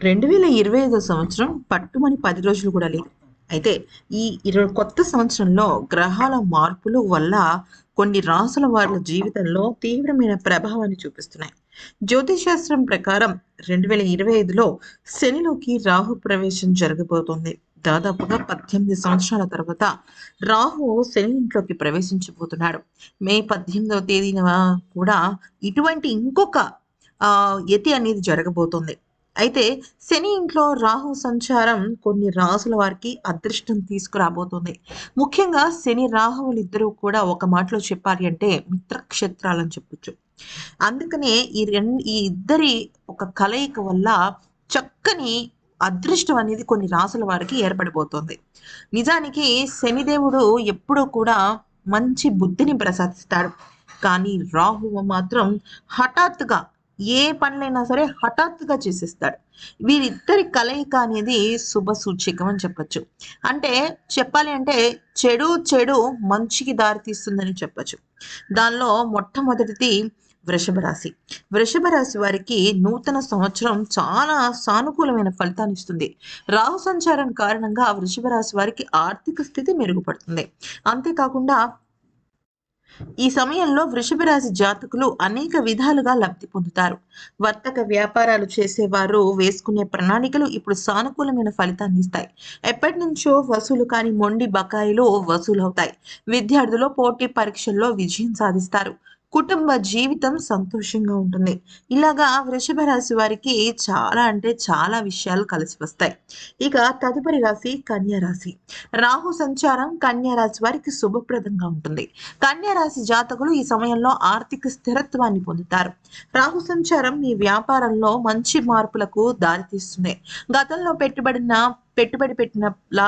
రెండు వేల ఇరవై ఐదో సంవత్సరం పట్టుమని పది రోజులు కూడా లేదు. అయితే ఈ ఇరవై కొత్త సంవత్సరంలో గ్రహాల మార్పుల వల్ల కొన్ని రాసుల వారి జీవితంలో తీవ్రమైన ప్రభావాన్ని చూపిస్తున్నాయి. జ్యోతిశాస్త్రం ప్రకారం రెండు వేల ఇరవై ఐదులో శనిలోకి రాహు ప్రవేశం జరగబోతోంది. దాదాపుగా పద్దెనిమిది సంవత్సరాల తర్వాత రాహు శని ఇంట్లోకి ప్రవేశించబోతున్నాడు. మే పద్దెనిమిదవ తేదీన కూడా ఇటువంటి ఇంకొక ఆ, యతి అనేది జరగబోతోంది. అయితే శని ఇంట్లో రాహు సంచారం కొన్ని రాసుల వారికి అదృష్టం తీసుకురాబోతుంది. ముఖ్యంగా శని రాహువులు ఇద్దరూ కూడా ఒక మాటలో చెప్పాలి అంటే మిత్రక్షేత్రాలని చెప్పొచ్చు. అందుకనే ఈ రెండు ఈ ఇద్దరి ఒక కలయిక వల్ల చక్కని అదృష్టం అనేది కొన్ని రాసుల వారికి ఏర్పడిపోతుంది నిజానికి శనిదేవుడు ఎప్పుడూ కూడా మంచి బుద్ధిని ప్రసాదిస్తాడు. కానీ రాహువు మాత్రం హఠాత్తుగా ఏ పనులైనా సరే హఠాత్తుగా చేసేస్తాడు. వీరిద్దరి కలయిక అనేది శుభ సూచికం అని చెప్పొచ్చు. అంటే చెప్పాలి అంటే చెడు చెడు మంచికి దారితీస్తుందని చెప్పచ్చు. దానిలో మొట్టమొదటిది వృషభ రాశి. వృషభ రాశి వారికి నూతన సంవత్సరం చాలా సానుకూలమైన ఫలితాన్ని ఇస్తుంది. రాహు సంచారం కారణంగా వృషభ రాశి వారికి ఆర్థిక స్థితి మెరుగుపడుతుంది. అంతేకాకుండా ఈ సమయంలో వృషభ రాశి జాతకులు అనేక విధాలుగా లబ్ధి పొందుతారు. వర్తక వ్యాపారాలు చేసేవారు వేసుకునే ప్రణాళికలు ఇప్పుడు సానుకూలమైన ఫలితాన్ని ఇస్తాయి. ఎప్పటి నుంచో వసూలు కాని మొండి బకాయిలు వసూలవుతాయి. విద్యార్థులు పోటీ పరీక్షల్లో విజయం సాధిస్తారు. కుటుంబ జీవితం సంతోషంగా ఉంటుంది. ఇలాగా వృషభ రాశి వారికి చాలా అంటే చాలా విషయాలు కలిసి వస్తాయి. ఇక తదుపరి రాశి కన్యా రాశి. రాహు సంచారం కన్యా రాశి వారికి శుభప్రదంగా ఉంటుంది. కన్యా రాశి జాతకులు ఈ సమయంలో ఆర్థిక స్థిరత్వాన్ని పొందుతారు. రాహు సంచారం మీ వ్యాపారంలో మంచి మార్పులకు దారితీస్తుంది గతంలో పెట్టుబడిన పెట్టుబడి పెట్టిన లా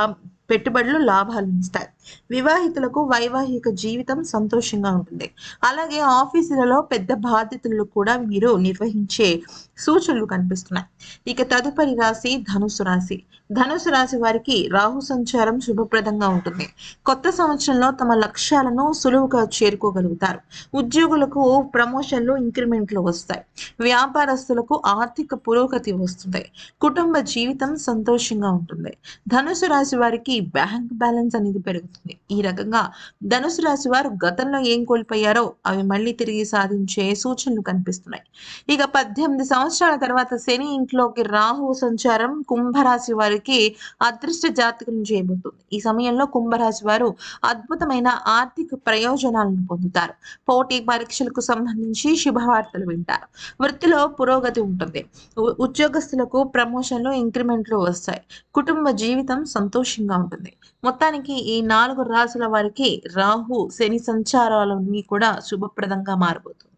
పెట్టుబడులు లాభాలు ఇస్తాయి వివాహితులకు వైవాహిక జీవితం సంతోషంగా ఉంటుంది. అలాగే ఆఫీసులలో పెద్ద బాధ్యతలు కూడా మీరు నిర్వహించే సూచనలు కనిపిస్తున్నాయి. ఇక తదుపరి రాశి ధనుసు రాశి. ధనుసు రాశి వారికి రాహు సంచారం శుభప్రదంగా ఉంటుంది. కొత్త సంవత్సరంలో తమ లక్ష్యాలను సులువుగా చేరుకోగలుగుతారు. ఉద్యోగులకు ప్రమోషన్లు ఇంక్రిమెంట్లు వస్తాయి. వ్యాపారస్తులకు ఆర్థిక పురోగతి వస్తుంది. కుటుంబ జీవితం సంతోషంగా ఉంటుంది. ధనుసు రాశి వారికి బ్యాంక్ బ్యాలెన్స్ అనేది పెరుగుతుంది. ఈ రకంగా ధనుసు రాశి వారు గతంలో ఏం కోల్పోయారో అవి మళ్ళీ తిరిగి సాధించే సూచనలు కనిపిస్తున్నాయి. ఇక పద్దెనిమిది సంవత్సరాల తర్వాత శని ఇంట్లోకి రాహు సంచారం కుంభరాశి వారికి అదృష్ట జాతకం చేయబోతుంది. ఈ సమయంలో కుంభరాశి వారు అద్భుతమైన ఆర్థిక ప్రయోజనాలను పొందుతారు. పోటీ పరీక్షలకు సంబంధించి శుభవార్తలు వింటారు. వృత్తిలో పురోగతి ఉంటుంది. ఉద్యోగస్తులకు ప్రమోషన్లు ఇంక్రిమెంట్లు వస్తాయి. కుటుంబ జీవితం సంతోషంగా ఉంటుంది. మొత్తానికి ఈ నాలుగు రాసుల వారికి రాహు శని సంచారాలన్నీ కూడా శుభప్రదంగా మారబోతుంది.